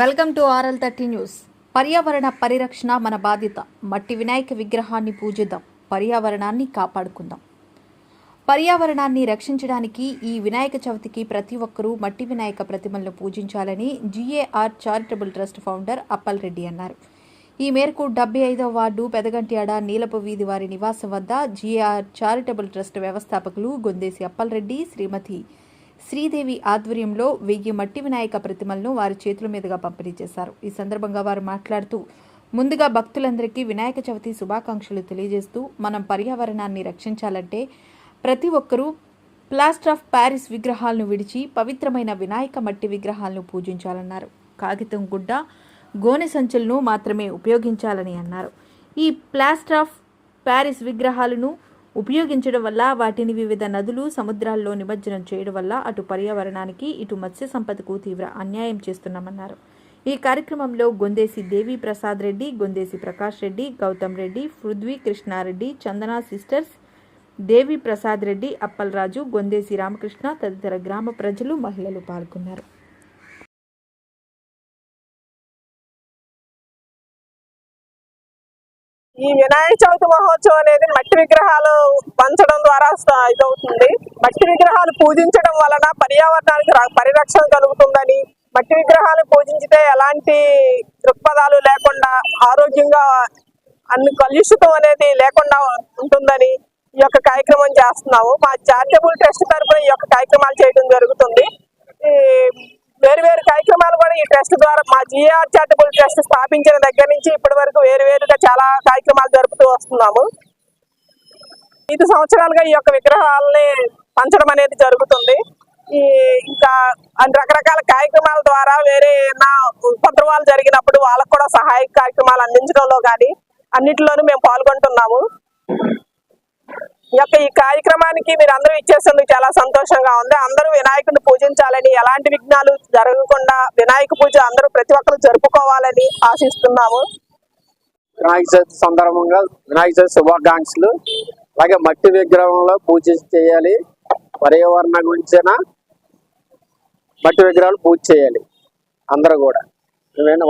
Welcome to RL thirty news. పర్యావరణ పరిరక్షణ మన బాధ్యత. మట్టి వినాయక విగ్రహాన్ని పూజిద్దాం. పర్యావరణాన్ని కాపాడుకుందాం. పర్యావరణాన్ని రక్షించడానికి ఈ వినాయక చవితికి ప్రతి ఒక్కరూ మట్టి వినాయక ప్రతిమలను పూజించాలని GAR charitable trust founder Appal Reddy అన్నారు. ఈ మేరకు డెబ్బై ఐదవ వార్డు పెదగంటియాడ నీలపు వీధి వారి నివాసం వద్ద జీఏఆర్ చారిటబుల్ ట్రస్ట్ వ్యవస్థాపకులు గొందేసి అప్పల్ రెడ్డి శ్రీమతి శ్రీదేవి ఆధ్వర్యంలో వెయ్యి మట్టి వినాయక ప్రతిమలను వారి చేతుల మీదుగా పంపిణీ చేశారు. ఈ సందర్భంగా వారు మాట్లాడుతూ ముందుగా భక్తులందరికీ వినాయక చవితి శుభాకాంక్షలు తెలియజేస్తూ మనం పర్యావరణాన్ని రక్షించాలంటే ప్రతి ఒక్కరూ ప్లాస్టర్ ఆఫ్ ప్యారిస్ విగ్రహాలను విడిచి పవిత్రమైన వినాయక మట్టి విగ్రహాలను పూజించాలన్నారు. కాగితం గుడ్డ గోనె సంచులను మాత్రమే ఉపయోగించాలని అన్నారు. ఈ ప్లాస్టర్ ఆఫ్ ప్యారిస్ విగ్రహాలను ఉపయోగించడం వల్ల వాటిని వివిధ నదులు సముద్రాల్లో నిమజ్జనం చేయడం వల్ల అటు పర్యావరణానికి ఇటు మత్స్య సంపదకు తీవ్ర అన్యాయం చేస్తున్నామన్నారు. ఈ కార్యక్రమంలో గొందేసి దేవి ప్రసాద్ రెడ్డి గొందేసి ప్రకాష్ రెడ్డి గౌతమ్ రెడ్డి పృథ్వీ కృష్ణారెడ్డి చందన సిస్టర్స్ దేవి ప్రసాద్ రెడ్డి అప్పలరాజు గొందేసి రామకృష్ణ తదితర గ్రామ ప్రజలు మహిళలు పాల్గొన్నారు. ఈ వినాయక చవితి మహోత్సవం అనేది మట్టి విగ్రహాలు పంచడం ద్వారా ఇదవుతుంది. మట్టి విగ్రహాలు పూజించడం వలన పర్యావరణానికి పరిరక్షణ కలుగుతుందని మట్టి విగ్రహాలు పూజించితే ఎలాంటి దృక్పథాలు లేకుండా ఆరోగ్యంగా అన్ని కలుషితం అనేది లేకుండా ఉంటుందని ఈ యొక్క కార్యక్రమం చేస్తున్నాము. మా చారిటబుల్ ట్రస్ట్ తరఫున ఈ యొక్క కార్యక్రమాలు చేయడం జరుగుతుంది ఈ వేరు వేరు కార్యక్రమాలు కూడా ఈ ట్రస్ట్ ద్వారా మా జిఆర్ చారిటబుల్ ట్రస్ట్ స్థాపించిన దగ్గర నుంచి ఇప్పటి వరకు వేరు వేరుగా చాలా కార్యక్రమాలు జరుపుతూ వస్తున్నాము. ఐదు సంవత్సరాలుగా ఈ యొక్క విగ్రహాలని పంచడం అనేది జరుగుతుంది. ఈ ఇంకా రకరకాల కార్యక్రమాల ద్వారా వేరే ఏమైనా ఉపద్రవాలు జరిగినప్పుడు వాళ్ళకు కూడా సహాయ కార్యక్రమాలు అందించడంలో కానీ అన్నిటిలోనూ మేము పాల్గొంటున్నాము. యొక్క ఈ కార్యక్రమానికి మీరు అందరూ ఇచ్చేసేందుకు చాలా సంతోషంగా ఉంది. అందరూ వినాయకుడిని పూజించాలని ఎలాంటి విఘ్నాలు జరగకుండా వినాయక పూజ అందరూ ప్రతి ఒక్కరు జరుపుకోవాలని ఆశిస్తున్నాము. వినాయక చవితి సందర్భంగా వినాయక చవితి శుభాకాంక్షలు. అలాగే మట్టి విగ్రహంలో పూజ చేయాలి. పర్యావరణ గురించిన మట్టి విగ్రహాలు పూజ చేయాలి. అందరూ కూడా. నేను